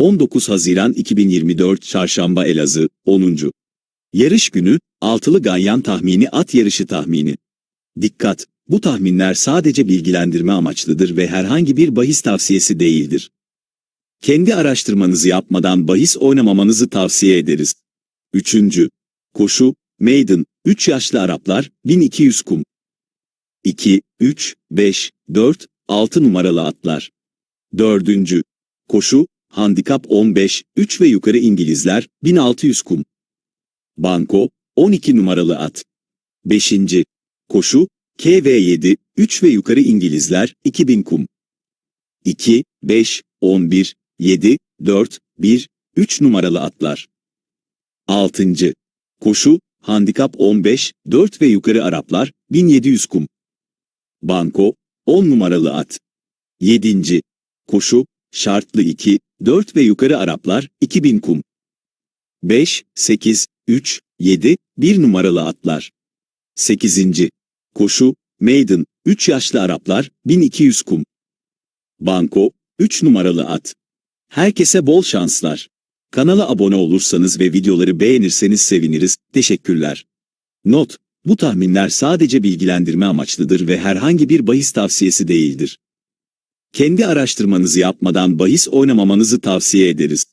19 Haziran 2024 Çarşamba Elazığ 10. Yarış günü, altılı ganyan tahmini at yarışı tahmini. Dikkat! Bu tahminler sadece bilgilendirme amaçlıdır ve herhangi bir bahis tavsiyesi değildir. Kendi araştırmanızı yapmadan bahis oynamamanızı tavsiye ederiz. 3. Koşu, Maiden, 3 yaşlı Araplar, 1200 kum. 2, 3, 5, 4, 6 numaralı atlar. 4. Koşu, Handikap 15, 3 ve yukarı İngilizler, 1600 kum. Banko, 12 numaralı at. 5. Koşu, KV7, 3 ve yukarı İngilizler, 2000 kum. 2, 5, 11, 7, 4, 1, 3 numaralı atlar. 6. Koşu, Handikap 15, 4 ve yukarı Araplar, 1700 kum. Banko, 10 numaralı at. 7. Koşu, Şartlı 2, 4 ve yukarı Araplar, 2000 kum. 5, 8, 3, 7, 1 numaralı atlar. 8. Koşu, Maiden, 3 yaşlı Araplar, 1200 kum. Banko, 3 numaralı at. Herkese bol şanslar. Kanala abone olursanız ve videoları beğenirseniz seviniriz. Teşekkürler. Not: Bu tahminler sadece bilgilendirme amaçlıdır ve herhangi bir bahis tavsiyesi değildir. Kendi araştırmanızı yapmadan bahis oynamamanızı tavsiye ederiz.